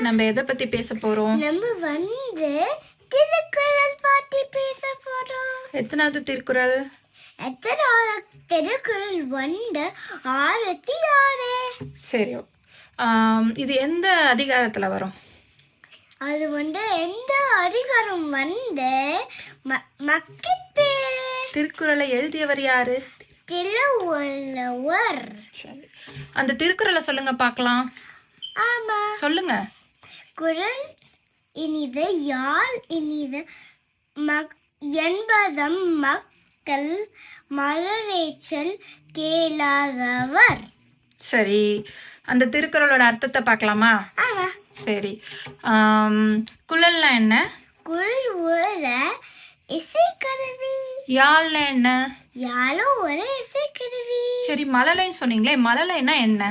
நம்ம எதை பத்தி பேச போறோம்? நம்ம வந்து திருக்குறள் பாட்டி பேச போறோம். எத்தனாவது திருக்குறள்? எத்தனை திருக்குறள் வந்து ஆயிரத்தி ஆறு. சரி இது எந்த அதிகாரத்துல வரும்? அது வந்து எந்த அதிகாரம் வந்து ம- மக்கட்பேறு திருக்குறளை எழுதியவர் யாரு? திருவள்ளுவர். அந்த திருக்குறளை சொல்லுங்க பார்க்கலாம். ஆமா. சொல்லுங்க. குரல் இனிது யாழ் இனிது மக் என்பதம் மக்கள் மலரேச்சல் கேளாதவர். சரி அந்த திருக்குறளோட அர்த்தத்தை பார்க்கலாமா? சரி குழல்னா என்ன? குரல் ஒரு இசைக்கருவி யாழ்னா என்ன? யாழோ ஒரு இசைக்கருவி சரி மழலைன்னு சொன்னீங்களே மழலைன்னா என்ன?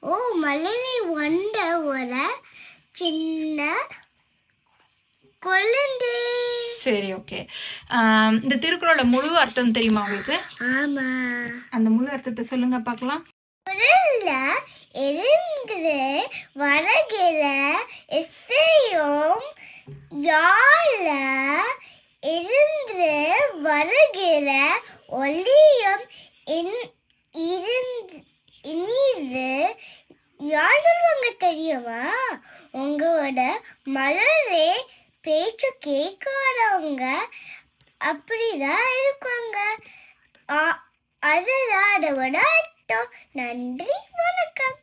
ஓ மலையை வந்த ஒரு சின்ன கொழுந்து. சரி ஓகே. இந்த திருக்குறளோட முழு அர்த்தம் தெரியுமா உங்களுக்கு? ஆமா. அந்த முழு அர்த்தத்தை சொல்லுங்க பார்க்கலாம். குரல்ல இருந்து வருகிற இசையும் யாழ இருந்து வருகிற ஒளியும் இன்- இருந்து இனிது யார் சொல்லுவாங்க தெரியுமா? உங்களோட மலரே பேச்சு கேட்காதவங்க அப்படிதான் இருக்காங்க. அதுதான் அதோட அர்த்தம் நன்றி வணக்கம்.